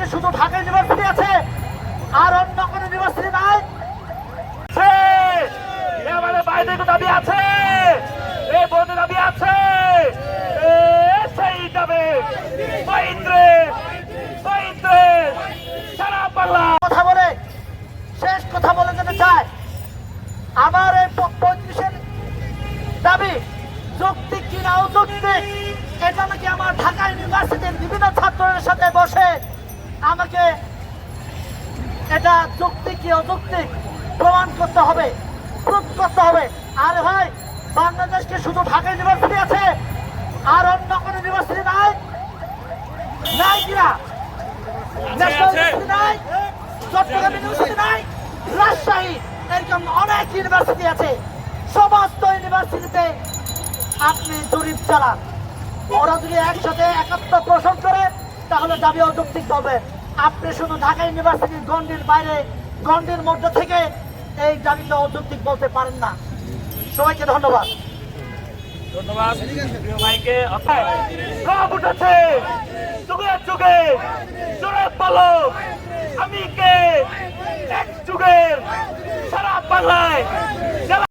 আজকে শুধু ঢাকা ইউনিভার্সিটি আছে, আর অন্য কোনো ইউনিভার্সিটি নাই। আছে। আছে। কথা বলে, শেষ কথা বলে যেতে চাই আমার দাবি, যৌক্তিক কিনা অযৌক্তিক, এটা নাকি আমার ঢাকা ইউনিভার্সিটির বিভিন্ন ছাত্রদের সাথে বসে আমাকে এটা যৌক্তিক কি অযৌক্তিক প্রমাণ করতে হবে প্রুফ করতে হবে। আর ভাই বাংলাদেশকে শুধু ঢাকা ইউনিভার্সিটি আছে আর অন্য কোনো ইউনিভার্সিটি নাই? নাই কিনা ন্যাশনাল ইউনিভার্সিটি নাই? চট্টগ্রাম ইউনিভার্সিটি নাই? রাজশাহী এরকম অনেক ইউনিভার্সিটি আছে। সমস্ত ইউনিভার্সিটিতে আপনি জরিপ চালান। ওরা যদি একসাথে একাত্ম পোষণ তাহলে দাবি অযৌক্তিক বলবে। আপনি শুধু ঢাকা ইউনিভার্সিটির গন্ডির বাইরে গন্ডির মধ্যে থেকে এই দাবিটা অযৌক্তিক বলতে পারেন না। সবাইকে ধন্যবাদ। ধন্যবাদ। যুগে যুগে আমি কে? এক যুগের সারা বাংলায়